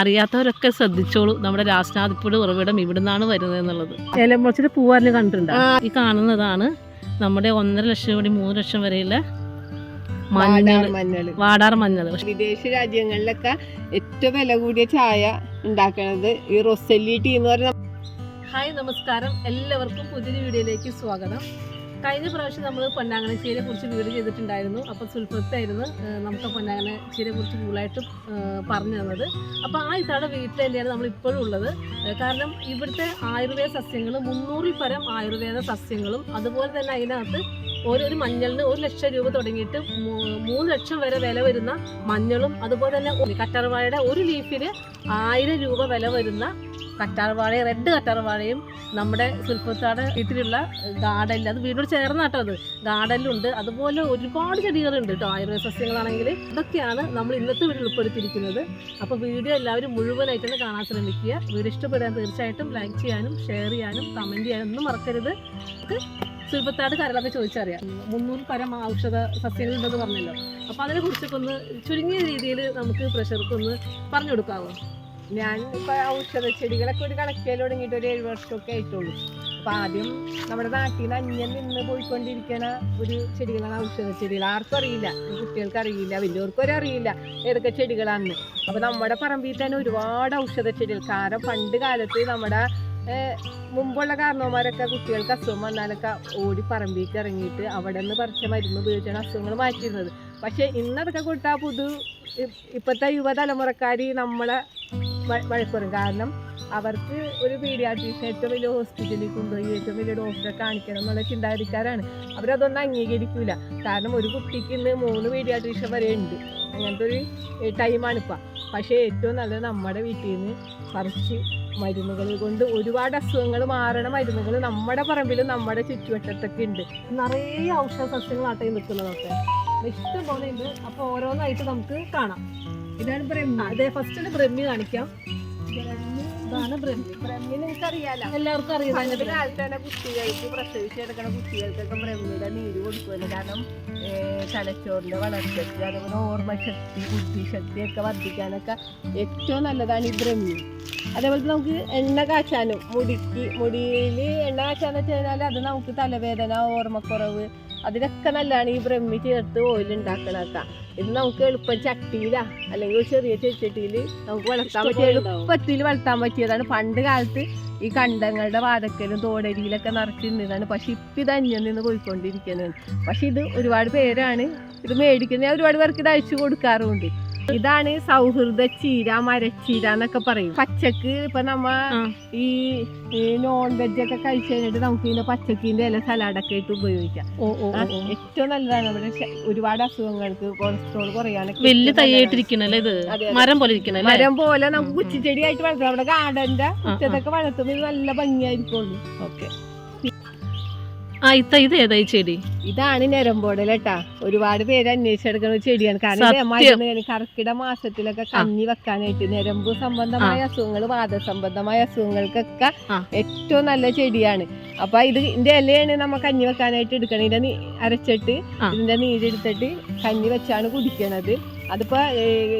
അറിയാത്തവരൊക്കെ ശ്രദ്ധിച്ചോളൂ. നമ്മുടെ രാഷ്ട്രാധിപയുടെ ഉറവിടം ഇവിടുന്നാണ് വരുന്നത് എന്നുള്ളത്. ഏലമുളച്ചിന്റെ പൂവാറിന് കണ്ടിട്ടുണ്ട്? ഈ കാണുന്നതാണ് നമ്മുടെ ഒന്നര ലക്ഷം കോടി മൂന്ന് ലക്ഷം വരെയുള്ള മഞ്ഞൾ. വാടാർ മഞ്ഞൾ. വിദേശ രാജ്യങ്ങളിലൊക്കെ ഏറ്റവും വില കൂടിയ ചായ ഉണ്ടാക്കുന്നത് ഈ റൊസല്ലി ടീ എന്ന് പറയുന്ന ഹായ് നമസ്കാരം. എല്ലാവർക്കും പുതിയൊരു വീഡിയോയിലേക്ക് സ്വാഗതം. കഴിഞ്ഞ പ്രാവശ്യം നമ്മൾ പൊന്നാങ്ങനശ്ശേരിയെ കുറിച്ച് വീഡിയോ ചെയ്തിട്ടുണ്ടായിരുന്നു. അപ്പോൾ സുൽഫത്തായിരുന്നു നമുക്ക് പൊന്നാങ്ങനശ്ശേരിയെ കുറിച്ച് കൂടുതലായിട്ട് പറഞ്ഞു തന്നത്. അപ്പോൾ ആ ഇത്തവണ വീട്ടിൽ തന്നെയാണ് നമ്മൾ ഇപ്പോഴും ഉള്ളത്. കാരണം ഇവിടുത്തെ ആയുർവേദ സസ്യങ്ങൾ മുന്നൂറിൽ പരം ആയുർവേദ സസ്യങ്ങളും അതുപോലെ തന്നെ അതിനകത്ത് ഓരോ ഒരു മഞ്ഞളിന് ഒരു ലക്ഷം രൂപ തുടങ്ങിയിട്ട് മൂന്ന് ലക്ഷം വരെ വില വരുന്ന മഞ്ഞളും അതുപോലെ തന്നെ കറ്റർവാഴയുടെ ഒരു ലീഫിന് ആയിരം രൂപ വില വരുന്ന കറ്റാർവാഴ റെഡ് കറ്റാർവാഴയും നമ്മുടെ സുൽഫത്താടെ വീട്ടിലുള്ള ഗാർഡനിൽ. അത് വീടിനോട് ചേർന്നാട്ടോ അത്. ഗാർഡനിലുണ്ട് അതുപോലെ ഒരുപാട് ചെടികളുണ്ട് കേട്ടോ ആയുർവേദ സസ്യങ്ങളാണെങ്കിൽ ഇതൊക്കെയാണ് നമ്മൾ ഇന്നത്തെ വീട്ടിൽ ഉൾപ്പെടുത്തിയിരിക്കുന്നത്. അപ്പോൾ വീഡിയോ എല്ലാവരും മുഴുവനായിട്ടാണ് കാണാൻ ശ്രമിക്കുക. വീഡിയോ ഇഷ്ടപ്പെടാൻ തീർച്ചയായിട്ടും ലൈക്ക് ചെയ്യാനും ഷെയർ ചെയ്യാനും കമന്റ് ചെയ്യാനും ഒന്നും മറക്കരുത്. നമുക്ക് സുൽഫത്താട് കാര്യങ്ങളൊക്കെ ചോദിച്ചറിയാം. മുന്നൂറ് പരം ഔഷധ സസ്യങ്ങളുണ്ടെന്ന് പറഞ്ഞല്ലോ. അപ്പോൾ അതിനെ കുറിച്ചൊക്കെ ഒന്ന് ചുരുങ്ങിയ രീതിയിൽ നമുക്ക് പ്രഷർക്കൊന്ന് പറഞ്ഞു കൊടുക്കാമോ ഞാൻ ഇപ്പൊ ഔഷധ ചെടികളൊക്കെ ഒരു കണക്കിൽ തുടങ്ങിയിട്ട് ഒരു ഏഴ് വർഷമൊക്കെ ആയിട്ടുള്ളൂ. അപ്പൊ ആദ്യം നമ്മുടെ നാട്ടിൽ നിന്ന് അന്യം നിന്ന് പോയിക്കൊണ്ടിരിക്കുന്ന ഒരു ചെടികളാണ് ഔഷധ ചെടികൾ. ആർക്കും അറിയില്ല. കുട്ടികൾക്ക് അറിയില്ല. വലിയവർക്കും അറിയില്ല ഏതൊക്കെ ചെടികളാണ് അപ്പൊ നമ്മുടെ പറമ്പിൽ തന്നെ ഒരുപാട് ഔഷധ ചെടികൾ. കാരണം പണ്ട് കാലത്ത് നമ്മുടെ മുമ്പുള്ള കാരണവന്മാരൊക്കെ കുട്ടികൾക്ക് അസുഖം വന്നാലൊക്കെ ഓടി പറമ്പിലേക്ക് ഇറങ്ങിയിട്ട് അവിടെ നിന്ന് പറിച്ച മരുന്ന് ഉപയോഗിച്ചാണ് അസുഖങ്ങൾ മാറ്റിയിരുന്നത്. പക്ഷേ ഇന്നതൊക്കെ കൊടുത്താൽ പുതു ഇപ്പോഴത്തെ യുവതലമുറക്കാർ നമ്മളെ വ- വഴക്കുറയും കാരണം അവർക്ക് ഒരു പീഡിയാട്രീഷൻ ഏറ്റവും വലിയ ഹോസ്പിറ്റലിൽ കൊണ്ടുപോയി ഏറ്റവും വലിയ ഡോക്ടറെ കാണിക്കണം എന്നുള്ള ചിന്താഗതിക്കാരാണ്. അവരതൊന്നും അംഗീകരിക്കില്ല കാരണം ഒരു കുട്ടിക്ക് ഇന്ന് മൂന്ന് പീഡിയാട്രീഷ്യൻ വരെ ഉണ്ട്. അങ്ങനത്തെ ഒരു ടൈമാണ് ഇപ്പം. പക്ഷേ ഏറ്റവും നല്ലത് നമ്മുടെ വീട്ടിൽ നിന്ന് പറിച്ച് മരുന്നുകൾ കൊണ്ട് ഒരുപാട് അസുഖങ്ങൾ മാറണ മരുന്നുകൾ നമ്മുടെ പറമ്പിലും നമ്മുടെ ചുറ്റുവട്ടത്തൊക്കെ ഉണ്ട്. നിറയെ ഔഷധ സസ്യങ്ങളാട്ടെ നിൽക്കുന്നതൊക്കെ. ഇഷ്ടം പോലെ ഉണ്ട്. അപ്പോൾ ഓരോന്നായിട്ട് നമുക്ക് കാണാം. ഇതാണ് ബ്രഹ്മി. ബ്രഹ്മ ഫസ്റ്റ് ബ്രഹ്മി കാണിക്കാം. ഇതാണ് ബ്രഹ്മി. ബ്രഹ്മി നിങ്ങൾക്ക് അറിയാലോ എല്ലാവർക്കും അറിയാം. പണ്ട് കാലത്ത് തന്നെ കുട്ടികൾക്ക് പ്രസവിച്ച് കിടക്കുന്ന കുട്ടികൾക്കൊക്കെ ബ്രഹ്മിയുടെ നീര് കൊടുക്കുമല്ലോ. കാരണം തലച്ചോറിന്റെ വളർച്ചയ്ക്ക് അതുപോലെ ഓർമ്മശക്തി ബുദ്ധിശക്തി ഒക്കെ വർദ്ധിക്കാനൊക്കെ ഏറ്റവും നല്ലതാണ് ഈ ബ്രഹ്മി. അതേപോലെ നമുക്ക് എണ്ണ കാച്ചാനും. മുടിക്ക് മുടിയിൽ എണ്ണ കാച്ചാന്ന് വെച്ച് കഴിഞ്ഞാൽ അത് നമുക്ക് തലവേദന ഓർമ്മക്കുറവ് അതിനൊക്കെ നല്ലതാണ് ഈ ബ്രഹ്മി ചേർത്ത് ഓയിൽ ഉണ്ടാക്കണൊക്കെ ഇത് നമുക്ക് എളുപ്പം ചട്ടിയിലാ. അല്ലെങ്കിൽ ഒരു ചെറിയ ചെടിച്ചട്ടിയിൽ നമുക്ക് വളർത്താൻ പറ്റിയ എളുപ്പത്തിൽ വളർത്താൻ പറ്റിയതാണ്. പണ്ട് കാലത്ത് ഈ കണ്ടങ്ങളുടെ വാതക്കലും തോടരിയിലൊക്കെ നിറച്ചിരുന്നതാണ്. പക്ഷെ ഇപ്പം ഇത് അന്യം നിന്ന് പോയിക്കൊണ്ടിരിക്കുന്നത് പക്ഷെ ഇത് ഒരുപാട് പേരാണ് ഇത് മേടിക്കുന്നത് ഞാൻ ഒരുപാട് പേർക്ക് ഇത് അയച്ചു കൊടുക്കാറുമുണ്ട്. ഇതാണ് സൗഹൃദ ചീര മരച്ചീര എന്നൊക്കെ പറയും. പച്ചക്ക് ഇപ്പൊ നമ്മ ഈ നോൺ വെജ് ഒക്കെ കഴിച്ചു കഴിഞ്ഞിട്ട് നമുക്ക് ഇതിന്റെ പച്ചക്കിന്റെ ഇല സലാഡൊക്കെ ആയിട്ട് ഉപയോഗിക്കാം. ഏറ്റവും നല്ലതാണ്. നമ്മുടെ ഒരുപാട് അസുഖങ്ങൾക്ക് കൊളസ്ട്രോൾ കുറയാനൊക്കെ വലിയ തയ്യായിട്ടിരിക്കണല്ലേ ഇത്. മരം പോലെ ഇരിക്കണല്ലേ? മരം പോലെ നമുക്ക് കുച്ചിച്ചെടി ആയിട്ട് വളർത്തണം വളർത്താം. നമ്മുടെ ഗാർഡന്റെ ഉച്ചതൊക്കെ വളർത്തുമ്പോൾ ഇത് നല്ല ഭംഗിയായിരിക്കുള്ളൂ. ഓക്കെ. ആ ഇത്ത ഇത് ഏതാ ഈ ചെടി? ഇതാണ് ഞരമ്പോടൽ കേട്ടാ ഒരുപാട് പേര് അന്വേഷിച്ചെടുക്കുന്ന ചെടിയാണ്. കാരണം കർക്കിട മാസത്തിലൊക്കെ കഞ്ഞി വെക്കാനായിട്ട് ഞരമ്പ് സംബന്ധമായ അസുഖങ്ങൾ വാദസംബന്ധമായ അസുഖങ്ങൾക്കൊക്കെ. ഏറ്റവും നല്ല ചെടിയാണ്. അപ്പൊ ഇത് ഇതിന്റെ ഇലയാണ് നമ്മ കഞ്ഞി വെക്കാനായിട്ട് എടുക്കണം ഇതിന്റെ അരച്ചിട്ട്. ഇതിന്റെ നീരെടുത്തിട്ട് കഞ്ഞി വെച്ചാണ് കുടിക്കണത്. അതിപ്പോ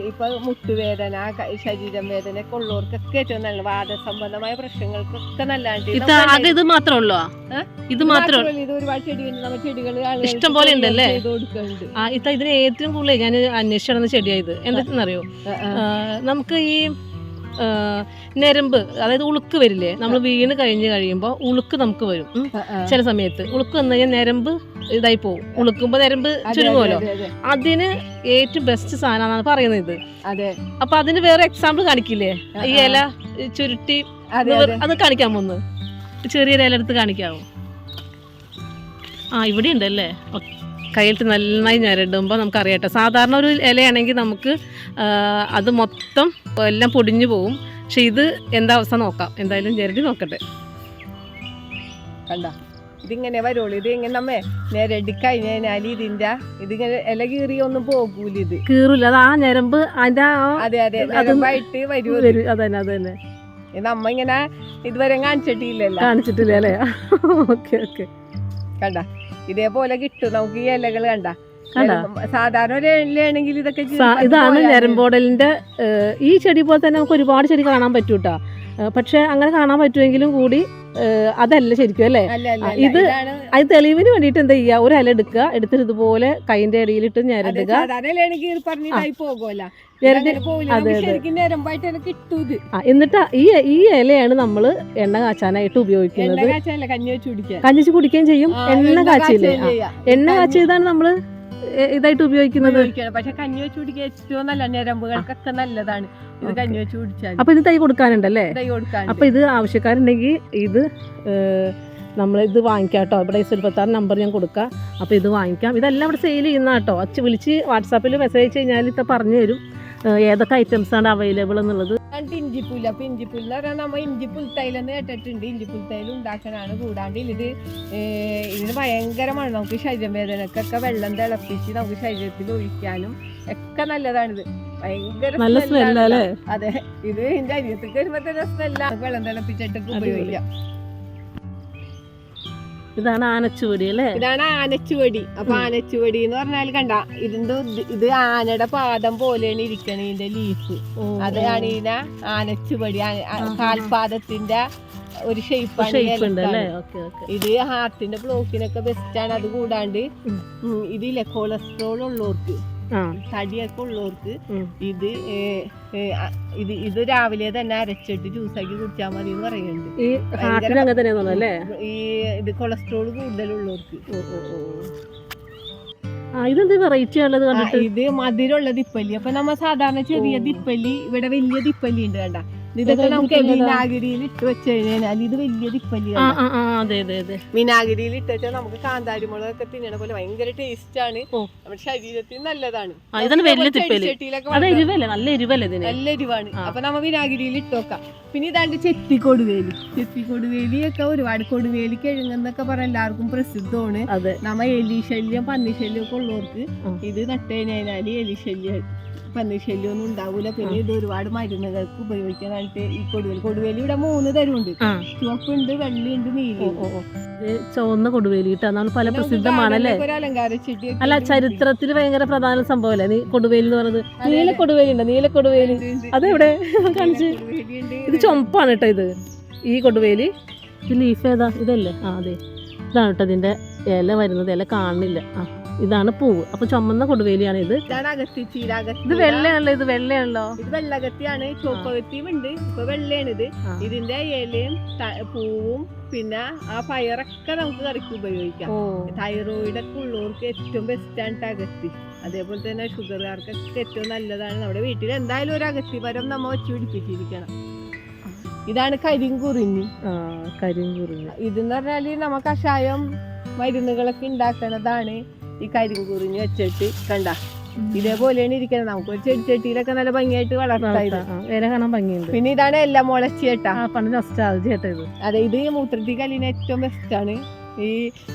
ഇപ്പൊ മുട്ടുവേദന ശരീരം വേദന ഒക്കെ ഉള്ളവർക്കൊക്കെ ഏറ്റവും നല്ല വാദസംബന്ധമായ പ്രശ്നങ്ങൾക്കൊക്കെ നല്ല ഇത് മാത്രമേ ഉള്ളൂ ഇത് മാത്രമേ ഇത് ഒരുപാട് ചെടി നമ്മ ചെടികൾ ഇഷ്ടം പോലെ ഉണ്ടല്ലേ? ഇതിന് ഏറ്റവും കൂടുതൽ ഞാൻ അന്വേഷിച്ചിടുന്ന ചെടിയായത് എന്താണെന്നറിയോ നമുക്ക് ഈ ഞരമ്പ് അതായത് ഉളുക്ക് വരില്ലേ? നമ്മൾ വീണ് കഴിഞ്ഞ് കഴിയുമ്പോൾ ഉളുക്ക് നമുക്ക് വരും. ചില സമയത്ത്. ഉളുക്ക് വന്നു കഴിഞ്ഞാൽ ഞരമ്പ് ഇതായി പോകും. ഉളുക്കുമ്പോൾ ഞരമ്പ് ചുരുങ്ങുമല്ലോ അതെ, അതെ, അതിന് ഏറ്റവും ബെസ്റ്റ് സാധനമാണ് പറയുന്നത് ഇത്. അപ്പൊ അതിന് വേറെ എക്സാമ്പിൾ കാണിക്കില്ലേ? ഈ ഇല ചുരുട്ടി അത് കാണിക്കാൻ പോകുന്നു ചെറിയൊരു ഇല എടുത്ത് കാണിക്കാമോ ആ ഇവിടെ ഉണ്ടല്ലേ കയ്യിലിട്ട് നന്നായി ഞരടുമ്പോൾ നമുക്കറിയാട്ടോ. സാധാരണ ഒരു ഇലയാണെങ്കിൽ നമുക്ക് അത് മൊത്തം എല്ലാം പൊടിഞ്ഞു പോവും. പക്ഷെ ഇത് എന്താ അവസ്ഥ നോക്കാം. എന്തായാലും ഞെരടി നോക്കട്ടെ. കണ്ട? ഇതിങ്ങനെ വരുള്ളൂ. ഇത് ഇങ്ങനെ നമ്മേ കഴിഞ്ഞ് കഴിഞ്ഞാൽ ഇതിന്റെ ഇതിങ്ങനെ ഇല കീറി ഒന്നും പോകൂല ഇത്. കീറില്ല അത് ആ ഞരമ്പ് അതിന്റെ ആ അതെ അതെ. അതുമായിട്ട് വരൂ വരും അത്. വരും. അതന്നെ അതന്നെ. നമ്മ ഇങ്ങനെ ഇതുവരെ കാണിച്ചിട്ടില്ലല്ലോ. കാണിച്ചിട്ടില്ല അല്ലേ? Okay okay. കണ്ട ഇതേപോലെ കിട്ടും നമുക്ക് ഈ ഇലകൾ കണ്ട? സാധാരണ ഇതൊക്കെ ഇതാണ് ഞരമ്പോടലിന്റെ ഈ ചെടി പോലെ തന്നെ നമുക്ക് ഒരുപാട് ചെടി കാണാൻ പറ്റൂട്ടാ. പക്ഷെ അങ്ങനെ കാണാൻ പറ്റുമെങ്കിലും കൂടി അതല്ല ശരിക്കും അല്ലേ? ഇത് അത് തെളിവിന് വേണ്ടിയിട്ട് എന്താ ചെയ്യുക ഒരു ഇല എടുക്കുക എടുത്തിട്ട് ഇതുപോലെ കൈന്റെ ഇടയിലിട്ട് ഞരടുക. എന്നിട്ട് ഈ ഈ ഇലയാണ് നമ്മൾ എണ്ണ കാച്ചാനായിട്ട് ഉപയോഗിക്കുന്നത്. കഞ്ഞിച്ച് കുടിക്കുകയും ചെയ്യും എണ്ണ കാച്ചില്ലേ? ചെയ്യാം. എണ്ണ കാച്ചിയതാണ് നമ്മൾ ഇതായിട്ട് ഉപയോഗിക്കുന്നത്. പക്ഷെ കഞ്ഞി വെച്ച് കുടിക്കുക ഏറ്റവും നല്ല ഞരമ്പുകൾക്കൊക്കെ നല്ലതാണ്. ഇത്. കഞ്ഞി വെച്ച് കുടിച്ചാൽ അപ്പൊ ഇത് തൈ കൊടുക്കാനുണ്ടല്ലേ? തൈ കൊടുക്കാൻ അപ്പൊ ഇത് ആവശ്യക്കാരുണ്ടെങ്കിൽ ഇത് നമ്മൾ ഇത് വാങ്ങിക്കാം കേട്ടോ ഇവിടെ സുൽപ്പത്താർ നമ്പർ ഞാൻ കൊടുക്കാം. അപ്പോൾ ഇത് വാങ്ങിക്കാം. ഇതെല്ലാം ഇവിടെ സെയിൽ ചെയ്യുന്ന കേട്ടോ. അച്ഛ വിളിച്ച് വാട്സാപ്പിൽ മെസ്സേജ് കഴിഞ്ഞാൽ ഇത്ത പറഞ്ഞു തരും. ഏതൊക്കെ ഐറ്റംസ് ആണ് അവൈലബിൾ എന്നുള്ളത്. ഇഞ്ചിപ്പുല്ല്. അപ്പൊ ഇഞ്ചിപ്പുല്ല് എന്ന് പറഞ്ഞാൽ നമ്മൾ ഇഞ്ചിപ്പുൽ തൈലെന്ന് കേട്ടിട്ടുണ്ട്. ഇഞ്ചിപ്പുൽ തൈൽ ഉണ്ടാക്കാനാണ് കൂടാണ്ട് ഇത് ഇതിന് ഭയങ്കരമാണ് നമുക്ക് ശരീരം വേദനക്കൊക്കെ വെള്ളം തിളപ്പിച്ച് നമുക്ക് ശരീരത്തിൽ ഒഴിക്കാനും ഒക്കെ നല്ലതാണിത്. ഭയങ്കര നല്ല അതെ. ഇത് എന്റെ അരിയത്തേക്ക് വരുമ്പോ തന്നെ സ്മെല്ലാണ് വെള്ളം തിളപ്പിച്ചിട്ടൊക്കെ ഉപയോഗിക്കാം. ഇതാണ് ആനച്ചുവടി അല്ലേ? ഇതാണ് ആനച്ചുവടി. അപ്പൊ ആനച്ചുവടി എന്ന് പറഞ്ഞാൽ കണ്ട ഇതിന്റെ ഇത് ആനയുടെ പാദം പോലെയാണ് ഇരിക്കണ ഇതിന്റെ ലീഫ് അതാണ് ഇതിനെ ആനച്ചുവടി. കാൽപാദത്തിന്റെ ഒരു ഷേപ്പാണ് ഇത് ഹാർട്ടിന്റെ ബ്ലോക്കിനൊക്കെ ബെസ്റ്റ് ആണ് അത് കൂടാണ്ട് ഇതില്ലേ കൊളസ്ട്രോൾ ഉള്ളവർക്ക്. തടിയൊക്കെ ഉള്ളവർക്ക് ഇത് ഇത് ഇത് രാവിലെ തന്നെ അരച്ചിട്ട് ജ്യൂസാക്കി കുടിച്ചാൽ മതി എന്ന് പറയുന്നുണ്ട്. ഈ ഇത് കൊളസ്ട്രോൾ കൂടുതലുള്ളവർക്ക്. ഇതെന്ത് വെറൈറ്റി ഉള്ളത് കണ്ടിട്ട്? ഇത് മധുരമുള്ള ദിപ്പല്ലി അപ്പൊ നമ്മ സാധാരണ ചെറിയ. ദിപ്പല്ലി ഇവിടെ വലിയ ദിപ്പല്ലി ഉണ്ട് കണ്ട. ഇതൊക്കെ നമുക്ക്. വിനാഗിരിയിൽ ഇട്ട് വെച്ച് കഴിഞ്ഞാൽ ഇത് വലിയ അതെ അതെ അതെ. വിനാഗിരിയിൽ ഇട്ട് വെച്ചാൽ നമുക്ക് കാന്താരി മുളകൊക്കെ തിന്നണ പോലെ ഭയങ്കര ടേസ്റ്റ് ആണ്. നമ്മുടെ ശരീരത്തിന് നല്ലതാണ്. ഇതാണ് വലിയ തിപ്പല്ലി. നല്ല എരിവല്ലേ ഇതിന്? നല്ല എരിവാണ്. അപ്പൊ നമ്മ വിനാഗിരിയിൽ ഇട്ടോക്കാം പിന്നെ ഇതാണ്ട് ചെത്തിക്കൊടുവേലി. ചെത്തിക്കൊടുവേലി ഒക്കെ ഒരുപാട് കൊടുവേലി കിഴങ്ങെന്നൊക്കെ പറഞ്ഞ എല്ലാവർക്കും പ്രസിദ്ധമാണ്. നമ്മ എലി ശല്യം പന്നി ശല്യം ഒക്കെ ഉള്ളവർക്ക് ഇത് നട്ട് കഴിഞ്ഞാൽ എലി ശല്യം പന്നി ശല്യം ഒന്നും ഉണ്ടാവൂല പിന്നെ ഇത് ഒരുപാട് മരുന്നുകൾക്ക് ഉപയോഗിക്കാനായിട്ട് ഈ കൊടുവേലി. കൊടുവേലി ഇവിടെ മൂന്ന് തരമുണ്ട് ചുവപ്പുണ്ട് വെള്ളിയുണ്ട് നീലി നീലയുണ്ട്. ചുവന്ന കൊടുവേലി അതാണ് പല പ്രസിദ്ധമാണല്ലേ? അല്ല ചരിത്രത്തിൽ ഭയങ്കര പ്രധാന സംഭവമല്ലേ? നീ കൊടുവേലി എന്ന് പറയുന്നത്. നീല കൊടുവേലി ഉണ്ട് നീല കൊടുവേലി. അതെവിടെ? കാണിച്ച്. ഇത് ചുമപ്പാണ് കേട്ടോ ഇത്. ഈ കൊടുവേലി. ഇത് ലീഫ് ഏതാ? ഇതല്ലേ? ആ അതെ. ഇതാണ് കേട്ടോ ഇതിന്റെ ഇല വരുന്നത്. ഇല കാണുന്നില്ല. ആ. ഇതാണ് പൂവ്. അപ്പൊ ചുമന്ന കൊടുവേലിയാണ് ഇത്. ഇത് വെള്ളയാണല്ലോ ഇത് വെള്ളയാണല്ലോ. ഇത് വെള്ളകത്തിയാണ് ചുവപ്പകത്തിയും ഉണ്ട്. ഇപ്പൊ വെള്ളയാണ് ഇത്. ഇതിന്റെ ഇലയും പൂവും പിന്നെ ആ പയറൊക്കെ നമുക്ക് കറിക്ക് ഉപയോഗിക്കാം. തൈറോയിഡ് ഒക്കെ ഉള്ളവർക്ക് ഏറ്റവും ബെസ്റ്റ് ആണ് അഗത്തി. അതേപോലെ തന്നെ ഷുഗറുകാർക്കൊക്കെ ഏറ്റവും നല്ലതാണ്. നമ്മുടെ വീട്ടിൽ എന്തായാലും ഒരു അകത്തി മരം നമ്മ വെച്ച് പിടിപ്പിച്ചിരിക്കണം. ഇതാണ് കരിങ്കുറിഞ്ഞി. കരിങ്കുറിഞ്ഞ. ഇതെന്ന് പറഞ്ഞാൽ നമ്മ കഷായം മരുന്നുകളൊക്കെ ഉണ്ടാക്കണതാണ് ഈ കരിങ്കുറിഞ്ഞി വെച്ചിട്ട് കണ്ട. ഇതേപോലെയാണ് ഇരിക്കുന്നത് നമുക്ക് ഒരു ചെടിച്ചട്ടിയിലൊക്കെ നല്ല ഭംഗിയായിട്ട് വളർത്താൻ കാണാൻ ഭംഗിയുണ്ട്. പിന്നെ ഇതാണ് എല്ലാം പണ്ട് നൊസ്റ്റാൾജി ചേട്ടാ ഇത്. അതെ ഇത് മൂത്രത്തി കല്ലിന് ഏറ്റവും ബെസ്റ്റ് ആണ്. ഈ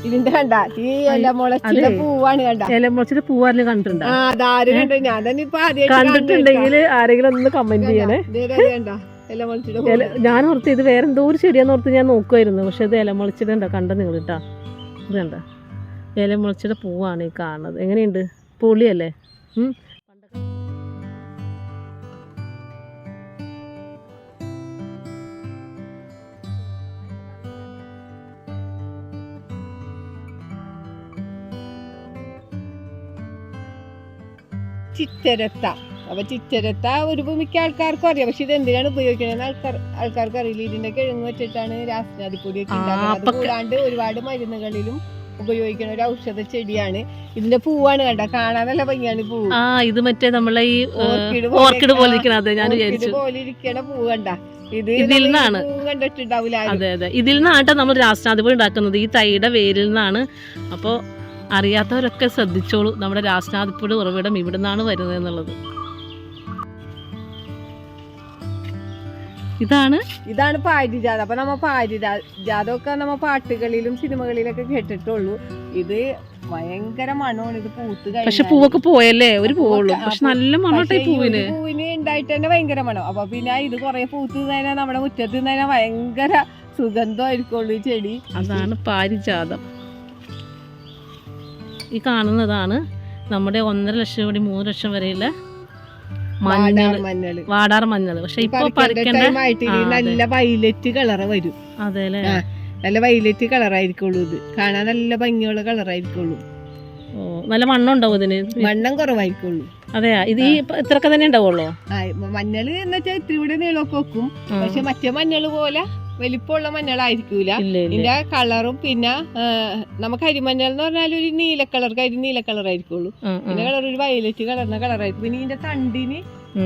ഇതിന്റെ കണ്ട. ഈ എല്ലാം മുളച്ചിന്റെ. പൂവാണ് കണ്ട. എല്ലാം മുളച്ചിട്ട് പൂവാറിൽ കണ്ടിട്ടുണ്ട്? ആ അതാരും കണ്ടു ഞാൻ തന്നെ ഇപ്പൊ ആദ്യമായിട്ട് കണ്ടിട്ടുണ്ടെങ്കിൽ ആരെങ്കിലും ഒന്ന് കമന്റ് ചെയ്യണേ. കണ്ട. ഞാൻ ഓർത്ത് ഇത് വേറെന്തോ ഒരു ചെടിയാന്ന് ഓർത്ത് ഞാൻ നോക്കുമായിരുന്നു പക്ഷെ ഇത് ഇല മുളച്ചിട്ട് ഉണ്ടോ കണ്ട നിങ്ങൾ കേട്ടാ? ഇത് കണ്ട? ഇല മുളച്ചിട്ട് പൂവാണ് ഈ കാണുന്നത്. എങ്ങനെയുണ്ട്? പൊളിയല്ലേ. ചിറ്റരത്ത. അപ്പൊ ചിറ്റരത്ത ഒരു മിക്ക ആൾക്കാർക്കും അറിയാം. പക്ഷെ ഇത് എന്തിനാണ് ഉപയോഗിക്കണമെന്ന് ആൾക്കാർ ആൾക്കാർക്ക് അറിയില്ല. ഇതിന്റെ കിഴങ്ങ് വെച്ചിട്ടാണ് രാസനാദിപ്പൊടിയൊക്കെ ഉണ്ടാക്കുന്നത്. കൂടാണ്ട് ഒരുപാട് മരുന്നുകളിലും ഉപയോഗിക്കുന്ന ഒരു ഔഷധ ചെടിയാണ്. ഇതിന്റെ പൂവാണ് കണ്ട? കാണാൻ നല്ല ഭംഗിയാണ് പൂ. പൂവ് ആ ഇത് മറ്റേ നമ്മളെ ഈ ഓർക്കിഡ് പോലെ ഇരിക്കണത് ഞാൻ വിചാരിച്ചു. പോലെ ഇരിക്കണ പൂവ് കണ്ട. ഇത് ഇതിൽ നിന്നാണ്. അതെ അതെ. ഇതിൽ നിന്നാട്ടോ നമ്മൾ രാസനാഥിപൊടി ഉണ്ടാക്കുന്നത്. ഈ തൈയുടെ വേരിൽ നിന്നാണ്. അപ്പോൾ അറിയാത്തവരൊക്കെ ശ്രദ്ധിച്ചോളൂ. നമ്മുടെ രാസനാഥിപ്പൊടി ഉറവിടം ഇവിടെ നിന്നാണ് വരുന്നത് എന്നുള്ളത് ഇതാണ്? ഇതാണ് പാരിജാത. അപ്പൊ നമ്മ പാരിജാതമൊക്കെ നമ്മ പാട്ടുകളിലും സിനിമകളിലൊക്കെ കേട്ടിട്ടുള്ളൂ. ഇത് ഭയങ്കര മണമാണ്. ഇത് പൂത്ത് പക്ഷെ പൂവൊക്കെ പോയല്ലേ? ഒരു പൂവുള്ളൂ. പക്ഷെ നല്ല മണമായി പൂവിന്. പൂവിന് ഉണ്ടായിട്ട് തന്നെ ഭയങ്കര മണം. അപ്പൊ പിന്നെ ഇത് കൊറേ പൂത്ത് തന്നെ നമ്മുടെ മുറ്റത്ത് തന്നെ ഭയങ്കര സുഗന്ധമായിരിക്കുള്ളൂ ഈ ചെടി. അതാണ് പാരിജാതം. ഈ കാണുന്നതാണ് നമ്മുടെ ഒന്നര ലക്ഷം കൂടി മൂന്ന് ലക്ഷം വരെയുള്ള മഞ്ഞൾ വാടാർ മഞ്ഞൾ പക്ഷെ ഇപ്പൊ. നല്ല വൈലറ്റ് കളറ് വരും. അതെ അല്ലേ ആ. നല്ല വൈലറ്റ് കളറായിരിക്കുള്ളൂ ഇത്. കാണാൻ നല്ല ഭംഗിയുള്ള കളറായിരിക്കുള്ളൂ നല്ല മണ്ണം ഉണ്ടാവും ഇതിന്? വണ്ണം കുറവായിരിക്കുള്ളൂ. അതെയാ? ഇത് ഈ ഇത്രയൊക്കെ തന്നെ ഉണ്ടാവുള്ളൂ? മഞ്ഞൾ എന്ന് വെച്ചാൽ ഇത്തിരി കൂടെ നീളമൊക്കെ വെക്കും. പക്ഷെ മറ്റേ മഞ്ഞൾ പോലെ വലിപ്പമുള്ള മഞ്ഞളായിരിക്കൂല. ഇതിന്റെ കളറും പിന്നെ നമുക്ക് അരിമഞ്ഞൾ എന്ന് പറഞ്ഞാൽ ഒരു നീല കളർ കരി നീല കളർ ആയിരിക്കുള്ളൂ. പിന്നെ കളർ ഒരു വയലറ്റ് കളറിന്റെ കളറായിരിക്കും പിന്നെ ഇതിന്റെ തണ്ടിന്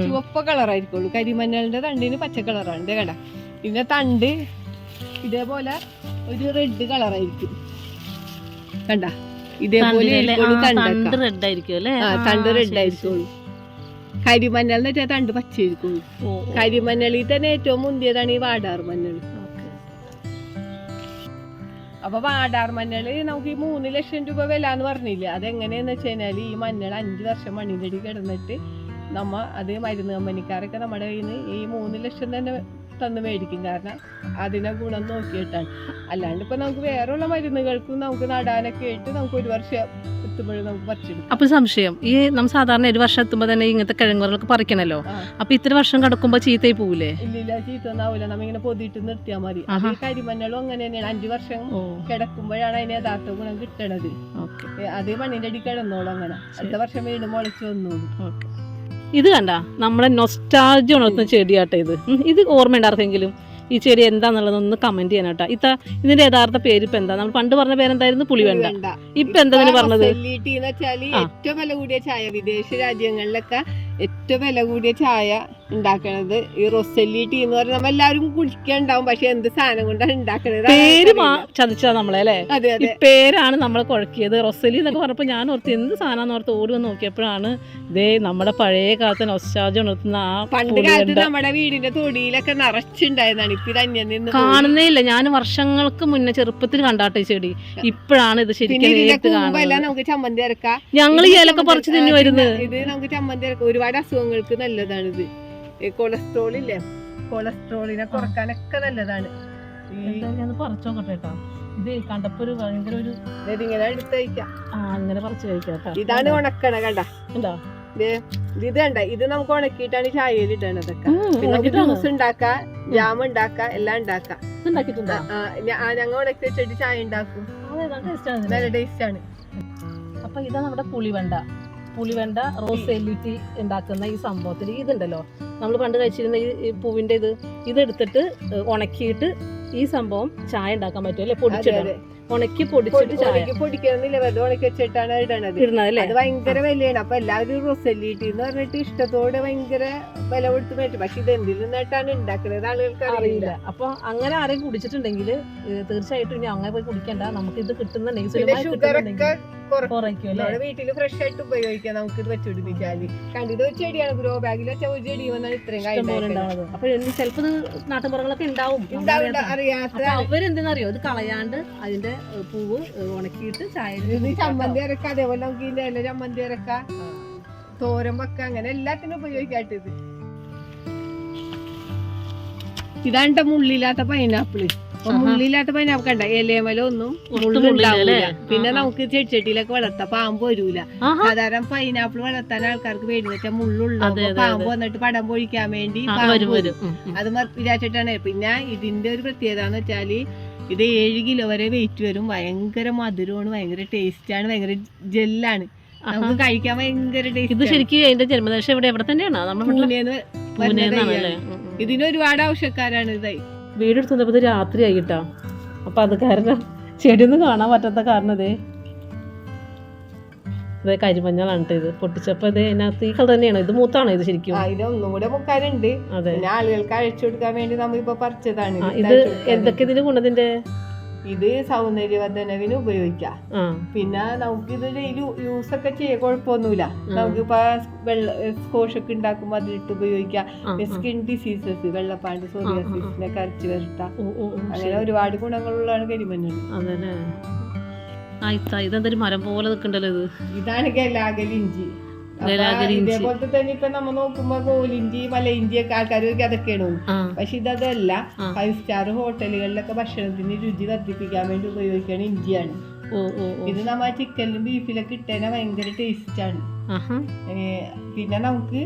ചുവപ്പ് കളറായിരിക്കുള്ളൂ കരിമഞ്ഞളിന്റെ തണ്ടിന് പച്ച കളറാണ് ഇത് കട പിന്നെ തണ്ട് ഇതേപോലെ ഒരു റെഡ് കളറായിരിക്കും കണ്ട? ഇതേപോലെ തണ്ട് റെഡ് ആയിരിക്കും തണ്ട് റെഡ് ആയിരിക്കുള്ളൂ. കരിമഞ്ഞൾ എന്ന് വെച്ചാൽ തണ്ട് പച്ചയായിരിക്കുള്ളൂ. കരിമഞ്ഞളിൽ തന്നെ ഏറ്റവും മുന്തിയതാണ് ഈ വാടാർ മഞ്ഞൾ. ഓക്കേ. അപ്പൊ വാടാർ മഞ്ഞൾ നമുക്ക് ഈ മൂന്ന് ലക്ഷം രൂപ വില എന്ന് പറഞ്ഞില്ലേ അതെങ്ങനെയാന്ന് വെച്ച് കഴിഞ്ഞാൽ ഈ മഞ്ഞൾ അഞ്ച് വർഷം മണ്ണിന്റെ അടി കിടന്നിട്ട് നമ്മ അത് മരുന്ന് കമ്പനിക്കാരൊക്കെ നമ്മുടെ കയ്യിൽ നിന്ന് ഈ മൂന്ന് ലക്ഷം തന്നെ തന്ന് മേടിക്കും. കാരണം അതിനെ ഗുണം നോക്കിയിട്ടാണ്. അല്ലാണ്ട് ഇപ്പൊ നമുക്ക് വേറെയുള്ള മരുന്നുകൾക്കും നമുക്ക് നടാനൊക്കെ ആയിട്ട് നമുക്ക് ഒരു വർഷം എത്തുമ്പോഴും നമുക്ക് പറിച്ചെടുക്കാം അപ്പൊ സംശയം ഈ നമ്മ സാധാരണ ഒരു വർഷം എത്തുമ്പോ തന്നെ ഇങ്ങനത്തെ കിഴങ്ങുകളൊക്കെ പറിക്കണല്ലോ? അപ്പോൾ അപ്പൊ ഇത്ര വർഷം കടക്കുമ്പോ ചീത്തയായി പോവില്ലേ ഇല്ലില്ല ചീത്തൊന്നാവൂല നമ്മ ഇങ്ങനെ പൊതിയിട്ട് നിർത്തിയാൽ മതി. അത് കരിമഞ്ഞളും അങ്ങനെ തന്നെയാണ്. അഞ്ചു വർഷം കിടക്കുമ്പോഴാണ് അതിന് യഥാർത്ഥ ഗുണം കിട്ടണത്. അത് മണ്ണിന്റെ അടി കിടന്നോളൂ അങ്ങനെ. അടുത്ത വർഷം വീണ്ടും മുളച്ചു വന്നോളൂ. ഓക്കെ. ഇത് കണ്ട നമ്മളെ നൊസ്റ്റാൾജി ഉണർത്തുന്ന ചെടിയാട്ടെ ഇത്. ഇത് ഓർമ്മയുണ്ട് ആർക്കെങ്കിലും? ഈ ചെടി എന്താന്നുള്ളതൊന്ന് കമന്റ് ചെയ്യണം കേട്ടോ. ഇത്ത ഇതിന്റെ യഥാർത്ഥ പേര് ഇപ്പൊ എന്താ? നമ്മൾ പണ്ട് പറഞ്ഞ പേരെന്തായിരുന്നു? പുളിവെണ്ട വേണ്ട. ഇപ്പൊ എന്താ പറഞ്ഞത്? ഏറ്റവും വില കൂടിയ ചായ. വിദേശ രാജ്യങ്ങളിലൊക്കെ ഏറ്റവും വില കൂടിയ ചായ ഉണ്ടാക്കണത്. ഈ റൊസെല്ലി ടീ എന്ന് പറഞ്ഞാൽ നമ്മ എല്ലാവരും കുടിക്കണ്ടാവും പക്ഷെ എന്ത് സാധനം കൊണ്ടാണ് ഉണ്ടാക്കണത്? പേര് ചതിച്ചതാ നമ്മളെ അല്ലേ? അതെ ഈ അതെ. പേരാണ് നമ്മൾ കുഴക്കിയത്. റൊസലി എന്നൊക്കെ പറഞ്ഞപ്പോൾ ഞാൻ ഓർത്ത് എന്ത് സാധനം ഓർത്ത് ഓടി വന്ന് നോക്കിയപ്പോഴാണ് ഇതേ നമ്മുടെ പഴയ കാലത്ത് നൊസ്റ്റാജ് ഉണർത്തുന്ന ആ പണ്ട് കാലത്ത് നമ്മുടെ വീടിന്റെ തൊടിയിലൊക്കെ നിറച്ചുണ്ടായതാണ് ഇപ്പൊ ഇത് അന്യം നിന്ന്. കാണുന്നേ ഇല്ല ഞാൻ വർഷങ്ങൾക്ക് മുന്നേ ചെറുപ്പത്തിൽ കണ്ടാട്ടെ ചെടി. ഇപ്പോഴാണ് ഇത് ശരിക്കും നമുക്ക് ചമ്മന്തി ഇറക്കാം ഞങ്ങൾ ഈ ഇലക്കെ പറിച്ചു തന്നെ തിന്നു വരുന്നത് ഇത് നമുക്ക് ചമ്മന്തി ഇറക്കാം ഒരുപാട് അസുഖങ്ങൾക്ക് നല്ലതാണിത്. ഈ കൊളസ്ട്രോൾ ഇല്ലേ? കൊളസ്ട്രോളിനെ കുറക്കാനൊക്കെ നല്ലതാണ്. ഇത് കണ്ടപ്പോ ഒരു ഭയങ്കര ഒരു ഇതിങ്ങനെ എടുത്ത് കഴിക്കാം. അങ്ങനെ പറിച്ചു കഴിക്കാം കേട്ടോ. ഇതാണ് ഉണക്കണ കണ്ട? എന്താ ഇത് ഇത് കണ്ട? ഇത് നമുക്ക് ഉണക്കിയിട്ടാണ് ഈ ചായയിൽ ഇടണതൊക്കെ നമുക്ക്? ജ്യൂസ് ഉണ്ടാക്കാം ജാം ഉണ്ടാക്കാം എല്ലാം ഉണ്ടാക്കാം? ഞങ്ങൾ ഉണക്കി വെച്ചിട്ട് ചായ ഉണ്ടാക്കും. നല്ല ടേസ്റ്റ് ആണ്. അപ്പൊ ഇതാ നമ്മുടെ പുളിവെണ്ട. പുളിവെണ്ട റോസ് എല്ലിറ്റി ഉണ്ടാക്കുന്ന ഈ സംഭവത്തിൽ ഇതുണ്ടല്ലോ. നമ്മൾ പണ്ട് കഴിച്ചിരുന്ന ഈ പൂവിന്റെ ഇത് ഇതെടുത്തിട്ട് ഉണക്കിയിട്ട് ഈ സംഭവം ചായ ഉണ്ടാക്കാൻ പറ്റും അല്ലെ? പൊടിച്ചിടണം. ഉണക്കി പൊടിച്ചിട്ട് ചായ. ഉണക്കി പൊടിക്കണമെന്നില്ല വെറുതെ ഉണക്കി വെച്ചിട്ടാണ് ഇടണത്. ഇടുന്നത് അല്ലേ? അത് ഭയങ്കര വിലയാണ്. അപ്പൊ എല്ലാവരും റോസ് എല്ലിറ്റി എന്ന് പറഞ്ഞിട്ട് ഇഷ്ടത്തോടെ ഭയങ്കര വില കൊടുത്ത് പറ്റും പക്ഷെ ഇത് എന്തിൽ നിന്നിട്ടാണ് ഉണ്ടാക്കുന്നത് ആളുകൾക്ക് അറിയില്ല. അറിയില്ല. അപ്പൊ അങ്ങനെ ആരെയും കുടിച്ചിട്ടുണ്ടെങ്കിൽ തീർച്ചയായിട്ടും ഇനി അങ്ങനെ പോയി കുടിക്കണ്ട. നമുക്ക് ഇത് കിട്ടുന്ന കിട്ടുന്നുണ്ടെങ്കിൽ വീട്ടിൽ ഫ്രഷ് ആയിട്ട് ഉപയോഗിക്കാം. നമുക്ക് ഇത് വെച്ചുപിടിപ്പിച്ചാൽ കണ്ടിത് ഒരു ചെടിയാണ്. ഗ്രോ ബാഗിൽ വെച്ച ഒരു ചെടി വന്നാൽ ഇത്രയും കാര്യം ഉണ്ടാവുന്നത് അപ്പൊ ഇനി ചിലപ്പോ ഇത് നാട്ടുപുറങ്ങളൊക്കെ ഉണ്ടാവും. അറിയാത്ത അവരെന്തെന്നറിയോ ഇത് കളയാണ്ട് അതിന്റെ പൂവ് ഉണക്കിയിട്ട് ചായ ചമ്മന്തി അരക്ക. അതേപോലെ നമുക്ക് ഇതിന്റെ ഇല ചമ്മന്തി അരക്ക. തോരൻ വെക്ക. അങ്ങനെ എല്ലാത്തിനും ഉപയോഗിക്കാട്ട് ഇത്. ഇതാണ് മുള്ളില്ലാത്ത പൈനാപ്പിൾ അപ്പൊ. മുള്ളില്ലാത്ത കണ്ട ഇലയമല ഒന്നും മുള്ളുണ്ടാവില്ല പിന്നെ. നമുക്ക് ചെടിച്ചട്ടിയിലൊക്കെ വളർത്താം. പാമ്പ് വരൂല. സാധാരണ പൈനാപ്പിൾ വളർത്താൻ ആൾക്കാർക്ക് പേടി. വെച്ചാൽ മുള്ളുള്ള. പാമ്പ് വന്നിട്ട് പടം പൊഴിക്കാൻ വേണ്ടി പാമ്പ് വരും. അത് വിചാരിച്ചിട്ടാണ്. പിന്നെ ഇതിന്റെ ഒരു പ്രത്യേകത എന്ന് വെച്ചാൽ ഇത് ഏഴ് കിലോ വരെ വെയിറ്റ് വരും. ഭയങ്കര മധുരമാണ് ഭയങ്കര ടേസ്റ്റ് ആണ് ഭയങ്കര ജെല്ലാണ്. നമുക്ക് കഴിക്കാൻ ഭയങ്കര ഇത് ടേസ്റ്റ് ശരിക്കും അതിന്റെ ജന്മദേശം ഇവിടെ എവിടെ തന്നെയാണ്? നമ്മുടെ ഇതിന് ഒരുപാട് ആവശ്യക്കാരാണ് ഇതായി വീടെടുത്ത് വന്നപ്പോ ഇത് രാത്രി ആയിട്ടാ അപ്പൊ അത് കാരണം ചെടിയൊന്നും കാണാൻ പറ്റാത്ത കാരണം ഇതേ. ഇതേ കരിമഞ്ഞളാണ് ഇത് പൊട്ടിച്ചപ്പോ ഇത് അതിനകത്ത് ഈ കളർ തന്നെയാണ്? ഇത് മൂത്താണോ ഇത് ശരിക്കും? ഇത് ഒന്നും കൂടെ മുക്കാനുണ്ട്. അതെ. ആളുകൾക്ക് അഴിച്ചു കൊടുക്കാൻ വേണ്ടി നമ്മൾ ഇപ്പൊ പറിച്ചതാണ് ഇത്. എന്തൊക്കെ ഇതിന് ഗുണത്തിന്റെ ഇത് സൗന്ദര്യവർദ്ധനവിന് ഉപയോഗിക്കാം. പിന്നെ നമുക്ക് ഇത് യൂസ് ഒക്കെ ചെയ്യാൻ കുഴപ്പമൊന്നുമില്ല നമുക്കിപ്പോ വെള്ള സ്കോഷ് ഒക്കെ ഉണ്ടാക്കുമ്പോൾ അതിലിട്ട് ഉപയോഗിക്കാം. സ്കിൻ ഡിസീസസ് വെള്ളപ്പാണ്ട് സോറിയാസിനെ കരച്ചു വരുത്താം. അങ്ങനെ ഒരുപാട് ഗുണങ്ങളുള്ളതാണ് കരിമഞ്ഞൾ. ഇതെന്തൊരു മരം പോലെ നിൽക്കണ്ടല്ലോ ഇത്. ഇതാണ് ഗലാഗലിഞ്ചി ഗലാഗലിഞ്ചി. ഇതേപോലത്തെ തന്നെ ഇപ്പൊ നമ്മ നോക്കുമ്പോ ഗോലിഞ്ചി മല ഒക്കെ ആൾക്കാർക്ക് അതൊക്കെയാണ്. പക്ഷെ ഇതല്ല. അതല്ല ഫൈവ് സ്റ്റാർ ഹോട്ടലുകളിലൊക്കെ ഭക്ഷണത്തിന് രുചി വർദ്ധിപ്പിക്കാൻ വേണ്ടി ഉപയോഗിക്കുന്ന ഇഞ്ചിയാണ് ഓ ഓ ഓ. ഇത് നമ്മ ചിക്കനിലും ബീഫിലൊക്കെ ഇട്ടേനെ ഭയങ്കര ടേസ്റ്റ് ആണ്. പിന്നെ നമുക്ക്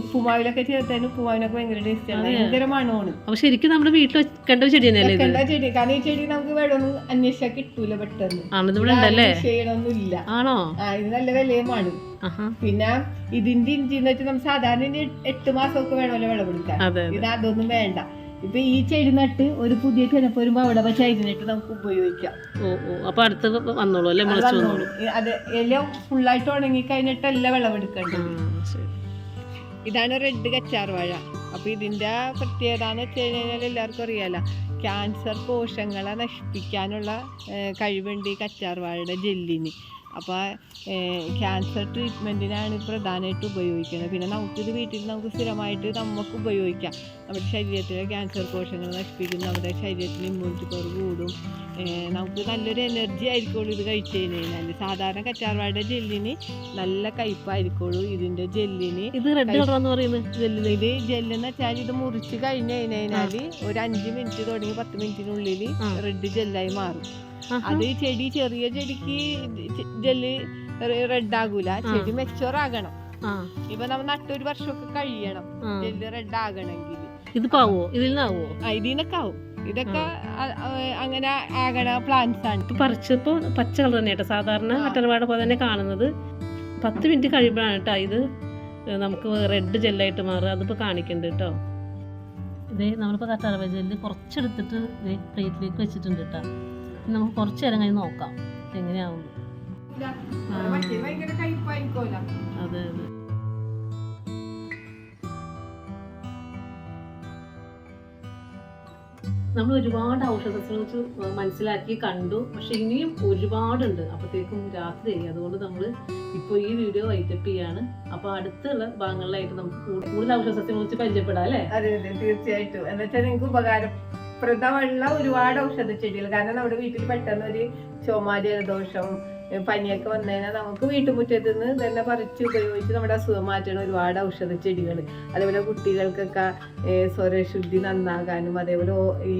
ഉപ്പുമാവിലൊക്കെ ചേർത്തതിന് ഉപ്പുമാവിനൊക്കെ ഭയങ്കര ടേസ്റ്റ് ആണ്. ഭയങ്കര മണമാണ്. അപ്പൊ ശരിക്കും നമ്മുടെ വീട്ടിൽ വെക്കേണ്ട ചെടി തന്നെയല്ലേ ചെടി. കാരണം ഈ ചെടി നമുക്ക് വെള്ളമൊന്നും അന്വേഷിച്ചാൽ കിട്ടൂല പെട്ടെന്ന്. ചെയ്യണമെന്നില്ല ആണോ? ഇത് നല്ല വിലയുമാണ് പിന്നെ ഇതിന്റെ ഇഞ്ചിന്ന് വെച്ചാൽ നമ്മൾ സാധാരണ എട്ട് മാസമൊക്കെ വേണമല്ലോ വിളവെടുക്കാൻ. ഇത് അതൊന്നും വേണ്ട. ഇപ്പൊ ഈ ചെടി നട്ട് ഒരു പുതിയ ചെനപ്പ് വരുമ്പോ അവിടെ വെച്ച് അതിനിട്ട് നമുക്ക് ഉപയോഗിക്കാം. ഓ ഓ അപ്പൊ അടുത്ത് വന്നോളൂ അല്ലേ? അത് മുളച്ചു വന്നോളൂ. അത് എല്ലാം ഫുള്ളായിട്ട് ഉണങ്ങി കഴിഞ്ഞിട്ട് എല്ലാം വിളവെടുക്കേണ്ടത് ഇതാണ് റെഡ് കച്ചാർ വാഴ. അപ്പൊ ഇതിന്റെ പ്രത്യേകത എന്ന് വെച്ച് കഴിഞ്ഞാൽ എല്ലാവർക്കും അറിയാലോ ക്യാൻസർ കോശങ്ങളെ നശിപ്പിക്കാനുള്ള കഴിവുണ്ട് ഈ കച്ചാർ വാഴയുടെ ജെല്ലിന്. അപ്പോൾ ക്യാൻസർ ട്രീറ്റ്മെന്റിനാണ് പ്രധാനമായിട്ട് ഉപയോഗിക്കുന്നത്. പിന്നെ നമുക്കിത് വീട്ടിൽ നമുക്ക് സ്ഥിരമായിട്ട് നമുക്ക് ഉപയോഗിക്കാം. നമ്മുടെ ശരീരത്തിലെ ക്യാൻസർ കോശങ്ങൾ നശിപ്പിക്കും നമ്മുടെ ശരീരത്തിന് ഇമ്മ്യൂണിറ്റി പവർ കൂടും. നമുക്ക് നല്ലൊരു എനർജി ആയിരിക്കുള്ളൂ ഇത് കഴിച്ചു കഴിഞ്ഞാൽ സാധാരണ കച്ചാർവാടിന്റെ ജെല്ലിന് നല്ല കയ്പായിരിക്കുള്ളൂ ഇതിന്റെ ജെല്ലിന് ഇത് റെഡ് കളർ എന്ന് പറയുന്നത്? ജെല്ലിന് ഇത് ജെല്ലെന്ന് വെച്ചാൽ ഇത് മുറിച്ച് കഴിഞ്ഞ് കഴിഞ്ഞാൽ ഒരു അഞ്ച് മിനിറ്റ് തുടങ്ങി പത്ത് മിനിറ്റിനുള്ളിൽ. റെഡ് ജെല്ലായി മാറും. അത് ചെടി ചെറിയ ചെടിക്ക് ജെല്ല് റെഡ് ആകൂല ചെടി മെച്ചുവർ ആകണം ഇപ്പൊ നമ്മൾ നട്ടൊരു വർഷമൊക്കെ കഴിയണം. ജെല്ല് റെഡ് ആകണമെങ്കിൽ ഇത് പാവോ? ഇതിൽ നിന്നാവോ ആ. ഇതിനൊക്കെ ആവും ഇതൊക്കെ അങ്ങനെ ആകണ പ്ലാന്റ്സ് ആണ്. പറിച്ചപ്പോ പച്ച കളർ തന്നെ കേട്ടോ സാധാരണ. കറ്റർവാഴ പോലെ തന്നെ കാണുന്നത്. പത്ത് മിനിറ്റ് കഴിയുമ്പോഴാണ് കേട്ടോ ഇത് നമുക്ക് റെഡ് ജെല്ലായിട്ട് മാറുക. അതിപ്പോ കാണിക്കുന്നുണ്ട് കേട്ടോ ഇതേ നമ്മളിപ്പോൾ കറ്റാർവാഴ ജെല്ല് കുറച്ചെടുത്തിട്ട് പ്ലേറ്റിലേക്ക് വെച്ചിട്ടുണ്ട് കേട്ടോ നമുക്ക് കുറച്ച് നേരം കഴിഞ്ഞ് നോക്കാം. എങ്ങനെയാവും അതെ അതെ. നമ്മൾ ഒരുപാട് ഔഷധങ്ങളെ കുറിച്ച് മനസ്സിലാക്കി കണ്ടു. പക്ഷെ ഇനിയും ഒരുപാടുണ്ട്. അപ്പോഴത്തേക്കും രാത്രിയായി അതുകൊണ്ട് നമ്മൾ ഇപ്പോൾ ഈ വീഡിയോ വൈറ്റപ്പ് ചെയ്യാണ്. അപ്പോൾ അടുത്തുള്ള ഭാഗങ്ങളിലായിട്ട് നമുക്ക് കൂടുതൽ ഔഷധത്തെ കുറിച്ച് പരിചയപ്പെടാം അല്ലേ? അതെ അതെ. തീർച്ചയായിട്ടും. എന്നുവെച്ചാൽ വെച്ചാൽ നിങ്ങൾക്ക് ഉപകാരപ്രദമുള്ള ഒരുപാട് ഔഷധ ചെടികൾ. കാരണം നമ്മുടെ വീട്ടിൽ പെട്ടെന്ന് ഒരു ചുമ ജലദോഷം പനിയൊക്കെ വന്നു കഴിഞ്ഞാൽ നമുക്ക് വീട്ടുമുറ്റത്ത് നിന്ന് തന്നെ പറിച്ച് ഉപയോഗിച്ച് നമ്മുടെ അസുഖം മാറ്റുന്ന ഒരുപാട് ഔഷധ ചെടികൾ അതേപോലെ കുട്ടികൾക്കൊക്കെ സ്വരശുദ്ധി നന്നാകാനും അതേപോലെ ഈ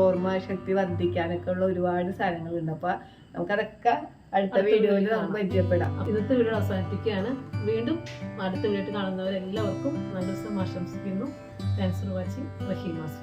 ഓർമ്മ ശക്തി വർദ്ധിക്കാനൊക്കെ ഉള്ള ഒരുപാട് സാധനങ്ങളുണ്ട്. അപ്പൊ നമുക്കതൊക്കെ അടുത്ത വീഡിയോയിൽ നമുക്ക് പരിചയപ്പെടാം. ഇന്നത്തെ വീഡിയോ അവസാനിപ്പിക്കുകയാണ് വീണ്ടും അടുത്ത വീഡിയോ കാണുന്നവരെല്ലാവർക്കും നല്ല ദിവസം ആശംസിക്കുന്നു. Thanks for watching Raheema's